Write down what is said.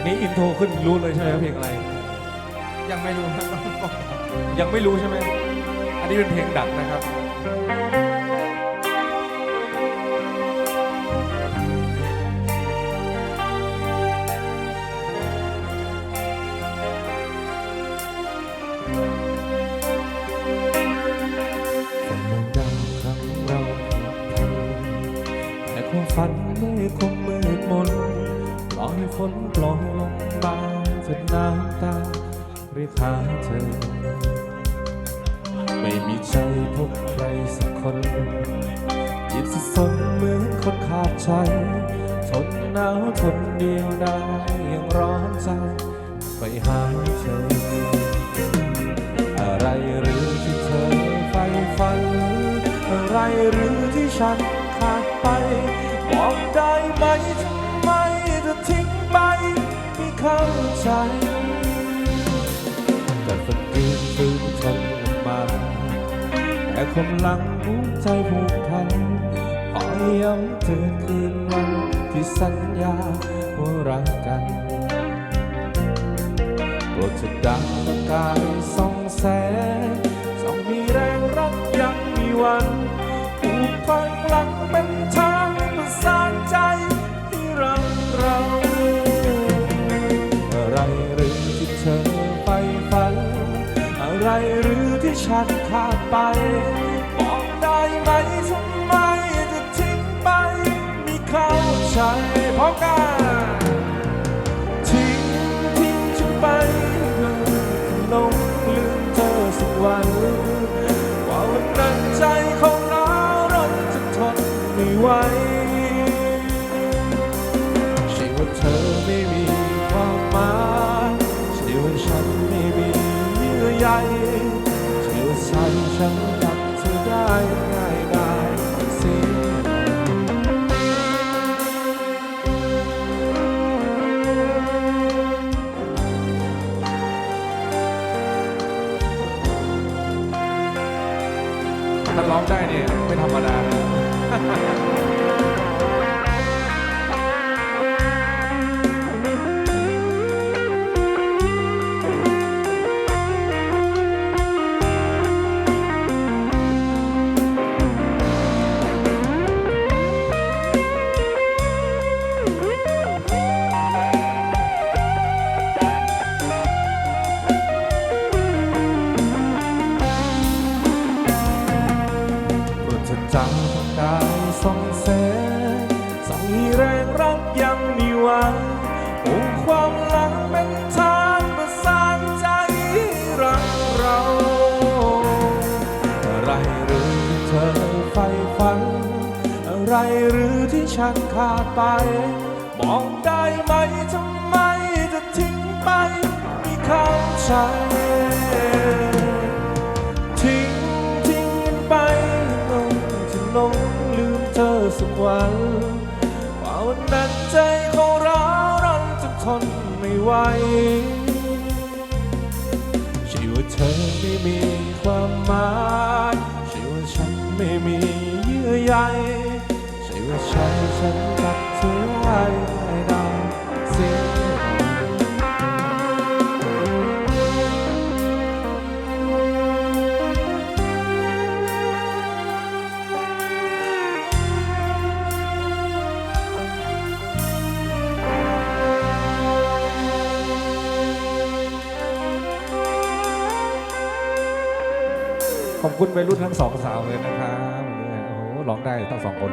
นี้อินโทรขึ้นรู้เลยใช่ไหมว่าเพลงอะไร ยังไม่รู้ครับยังไม่รู้ใช่ไหม อันนี้เป็นเพลงดังนะครับ ฝันมองดาวครั้งเราผูกพันแต่ความฝันไม่คงมืดมนปล่อย ฝนปล่อยลงมาจนน้ำตาเรียกหาเธอ ไม่มีใจพบใครสักคนจิตสับสนเหมือนคนขาดใจทนหนาวทนเดียวได้ยังร้อนใจไปหาเธอ อะไรหรือที่เธอใฝ่ฝัน อะไรหรือที่ฉันขาดไป บอกได้ไหมทำไมเธอทิ้ง ไปไม่เข้าใจแต่ฝันยืนฟื้นทนออกมาแต่ความหลังหัวใจผูกพันขอย้ำเตือนคืนวันที่สัญญาว่ารักกันโปรดจะดังการ ฉันขาดไปบอกได้ไหมทำไมจะทิ้งไปมีเข้าใจเพราะกัน ง่ายได้สียถ้าร้องได้เนี่ยไม่ธรรมดาเลย จะจำประกายส่องแสงส่องมีแรงรักยังมีหวังอ้ความหลังเป็นทางประสานใจให้รักเราอะไรหรือเธอใฝ่ฝัน อะไรหรือที่ฉันขาดไปบอกได้ไหมทำไมจะทิ้งไปม่เข้าใจ สักวันว่าวันนั้นใจของเราร้อนจะทนไม่ไหวใช่ว่าเธอไม่มีความหมายใช่ว่าฉันไม่มีเยื่อใยใช่ว่าใจฉันตัดเธอไว้ ขอบคุณวัยรุ่นทั้งสองสาวเลยนะครับโอ้โหร้องได้ทั้งสองคน